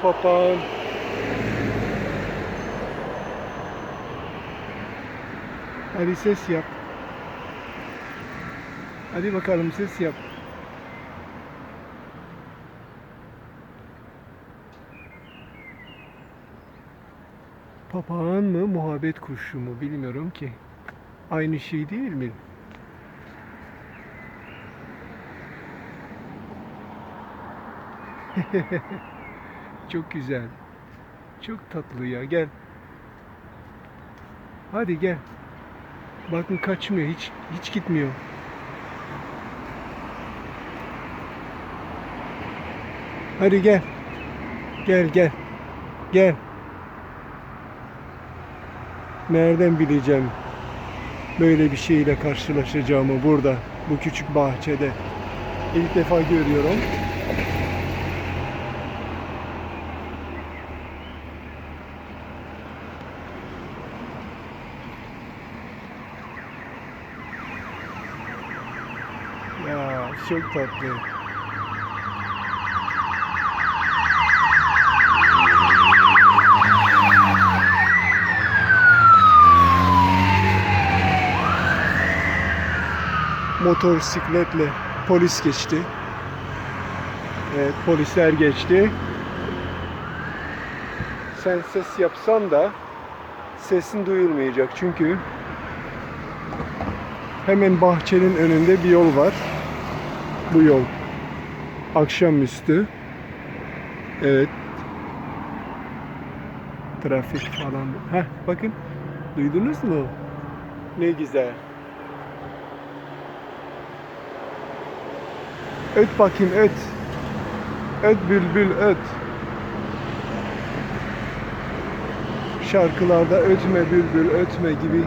papağan. Hadi ses yap. Hadi bakalım ses yap. Papağan mı, muhabbet kuşu mu bilmiyorum ki. Aynı şey değil mi? Çok güzel. Çok tatlı ya. Gel. Hadi gel. Bakın kaçmıyor. Hiç hiç gitmiyor. Hadi gel. Gel gel. Gel. Nereden bileceğim böyle bir şeyle karşılaşacağımı burada bu küçük bahçede ilk defa görüyorum. Ya çok tatlı. Motosikletle polis geçti. Evet, polisler geçti. Sen ses yapsan da sesin duyulmayacak çünkü hemen bahçenin önünde bir yol var. Bu yol akşamüstü. Evet. Trafik falan. Heh, bakın. Duydunuz mu? Ne güzel. Öt bakayım öt. Öt bülbül öt. Şarkılarda ötme bülbül ötme gibi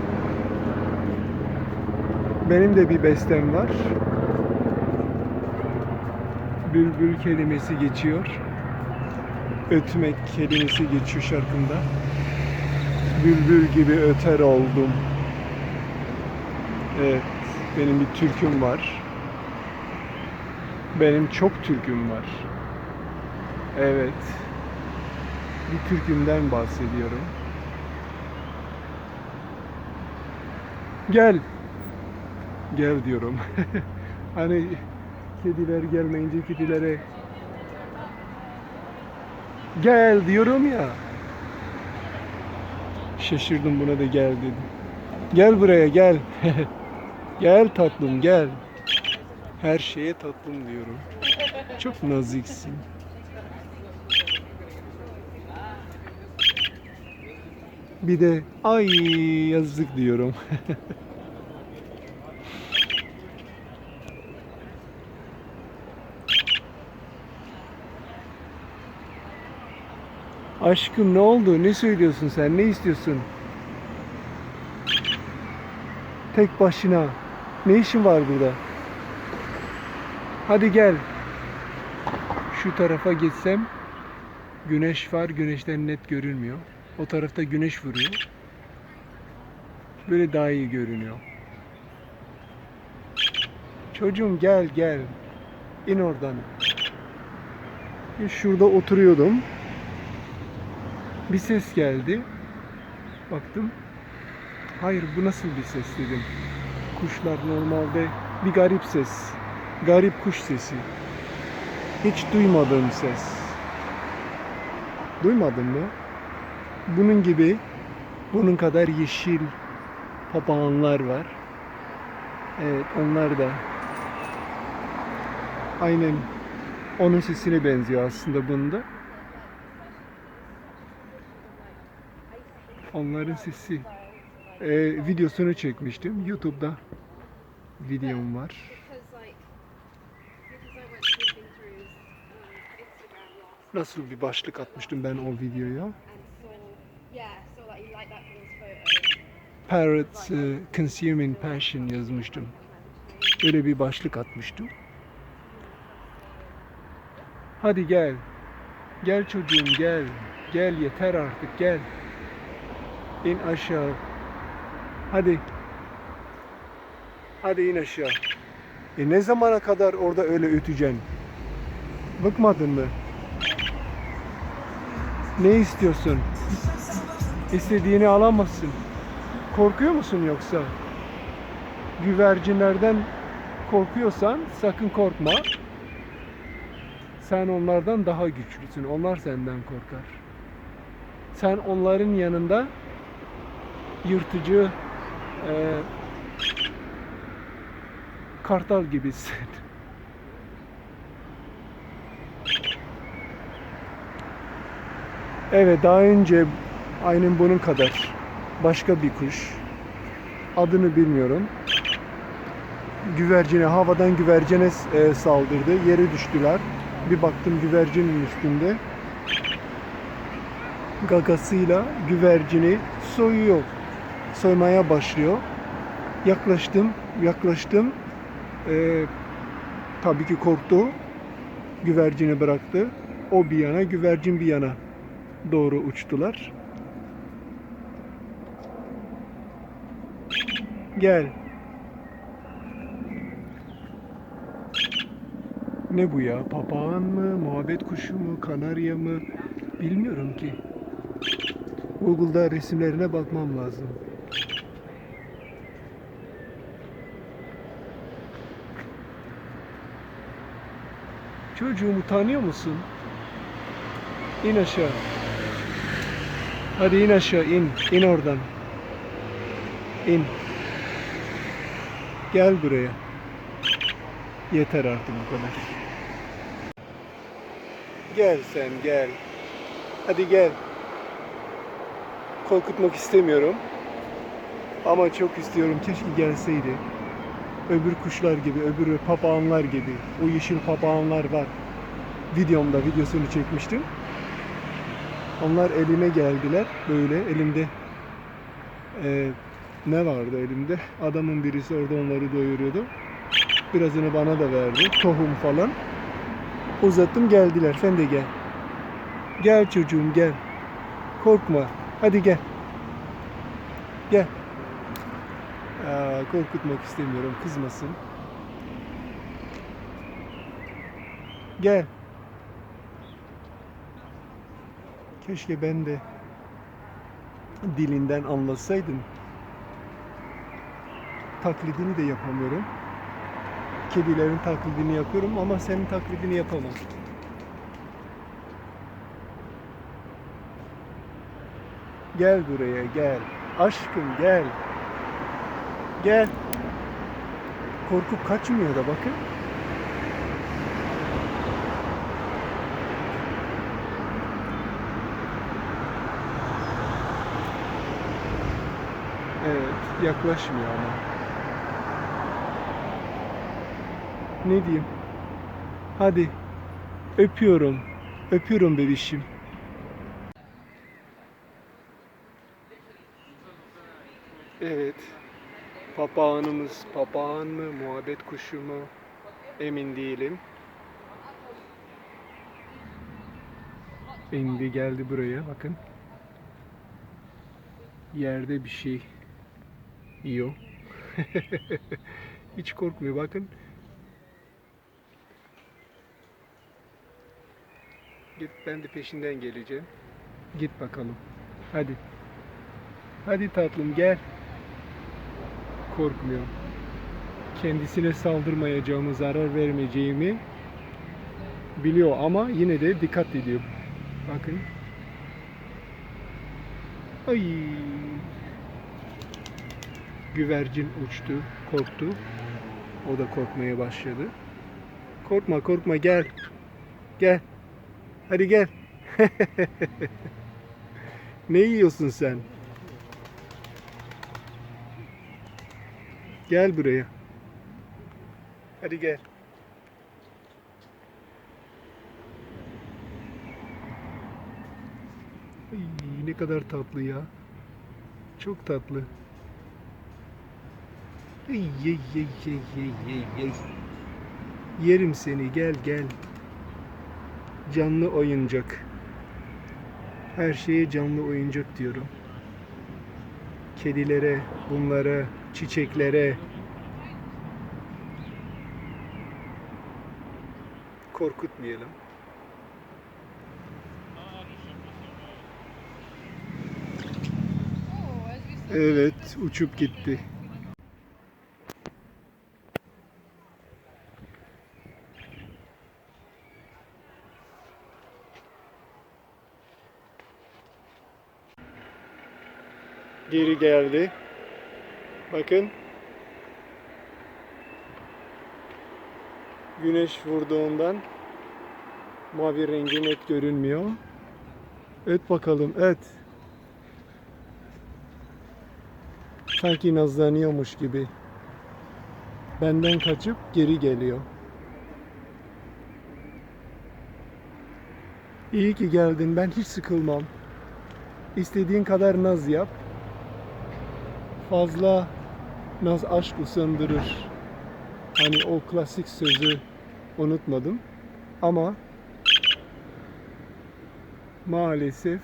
benim de bir bestem var. Bülbül kelimesi geçiyor. Ötmek kelimesi geçiyor şarkımda. Bülbül gibi öter oldum. Evet, benim bir türküm var. Benim çok türküm var. Evet. Bir türkümden bahsediyorum. Gel. Gel diyorum. hani kediler gelmeyince kedilere gel diyorum ya. Şaşırdım buna da gel dedim. Gel buraya gel. gel tatlım gel. Her şeye tatlım diyorum. Çok naziksin. Bir de ay yazık diyorum. Aşkım ne oldu? Ne söylüyorsun sen? Ne istiyorsun? Tek başına. Ne işin var burada? Hadi gel. Şu tarafa gitsem güneş var. Güneşten net görünmüyor. O tarafta güneş vuruyor. Böyle daha iyi görünüyor. Çocuğum gel gel. İn oradan. Şurada oturuyordum. Bir ses geldi. Baktım. Hayır bu nasıl bir ses dedim. Kuşlar normalde bir garip ses. Garip kuş sesi. Hiç duymadığım ses. Duymadın mı? Bunun gibi bunun kadar yeşil papağanlar var. Evet onlar da aynen onun sesine benziyor aslında bunda. Onların sesi. Ee, videosunu çekmiştim. YouTube'da videom var. Nasıl bir başlık atmıştım ben o videoya? Parrots e, Consuming Passion yazmıştım. Öyle bir başlık atmıştım. Hadi gel. Gel çocuğum gel. Gel yeter artık gel. İn aşağı. Hadi. Hadi in aşağı. E ne zamana kadar orada öyle öteceksin? Bıkmadın mı? Ne istiyorsun? İstediğini alamazsın. Korkuyor musun yoksa? Güvercinlerden korkuyorsan sakın korkma. Sen onlardan daha güçlüsün. Onlar senden korkar. Sen onların yanında yırtıcı eee, kartal gibisin. Evet daha önce aynen bunun kadar başka bir kuş. Adını bilmiyorum. Güvercine havadan güvercine e, saldırdı. Yere düştüler. Bir baktım güvercinin üstünde. Gagasıyla güvercini soyuyor. Soymaya başlıyor. Yaklaştım, yaklaştım. Ee, tabii ki korktu. Güvercini bıraktı. O bir yana, güvercin bir yana doğru uçtular. Gel. Ne bu ya? Papağan mı? Muhabbet kuşu mu? Kanarya mı? Bilmiyorum ki. Google'da resimlerine bakmam lazım. Çocuğumu tanıyor musun? İn aşağı. Hadi in aşağı in. İn oradan. İn. Gel buraya. Yeter artık bu kadar. Gel sen gel. Hadi gel. Korkutmak istemiyorum. Ama çok istiyorum keşke gelseydi. Öbür kuşlar gibi, öbür papağanlar gibi. O yeşil papağanlar var. Videomda videosunu çekmiştim. Onlar elime geldiler. Böyle elimde eee, ne vardı elimde? Adamın birisi orada onları doyuruyordu. Birazını bana da verdi. Tohum falan. Uzattım geldiler. Sen de gel. Gel çocuğum gel. Korkma. Hadi gel. Gel. Aa, korkutmak istemiyorum. Kızmasın. Gel. Keşke ben de dilinden anlasaydım. Taklidini de yapamıyorum. Kedilerin taklidini yapıyorum ama senin taklidini yapamam. Gel buraya gel. Aşkım gel. Gel. Korkup kaçmıyor da bakın. Evet, yaklaşmıyor ama. Ne diyeyim? Hadi. Öpüyorum. Öpüyorum bebişim. Evet. Papağanımız papağan mı, muhabbet kuşu mu? Emin değilim. İndi geldi buraya bakın. Yerde bir şey yiyor. Hiç korkmuyor bakın. Git ben de peşinden geleceğim. Git bakalım. Hadi. Hadi tatlım gel. Korkmuyor. Kendisine saldırmayacağımı, zarar vermeyeceğimi biliyor ama yine de dikkat ediyor. Bakın. Ay. Güvercin uçtu, korktu. O da korkmaya başladı. Korkma, korkma gel. Gel. Hadi gel. ne yiyorsun sen? Gel buraya. Hadi gel. Ay, ne kadar tatlı ya. Çok tatlı. Ay, ay, ay, ay, ay, ay, ay. Yerim seni gel gel. Canlı oyuncak. Her şeye canlı oyuncak diyorum. Kedilere, bunlara, çiçeklere, korkutmayalım. Evet, uçup gitti. Geri geldi. Bakın. Güneş vurduğundan mavi rengi net görünmüyor. Evet bakalım. Evet. Sanki nazlanıyormuş gibi. Benden kaçıp geri geliyor. İyi ki geldin. Ben hiç sıkılmam. İstediğin kadar naz yap. Fazla naz aşk usandırır. Hani o klasik sözü unutmadım. Ama maalesef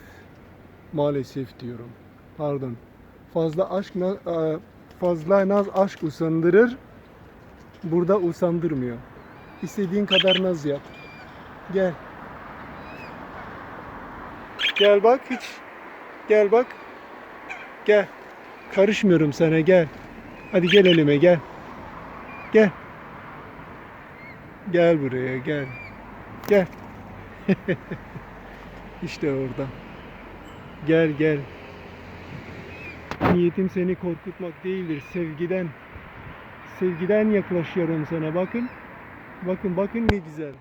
maalesef diyorum. Pardon. Fazla aşk e, fazla naz aşk usandırır. Burada usandırmıyor. İstediğin kadar naz yap. Gel. Gel bak hiç. Gel bak. Gel. Karışmıyorum sana gel. Hadi gel elime gel. Gel. Gel buraya gel. Gel. işte orada. Gel gel. Niyetim seni korkutmak değildir. Sevgiden sevgiden yaklaşıyorum sana. Bakın. Bakın bakın ne güzel.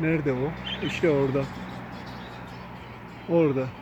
Nerede o? İşte orada. Orada.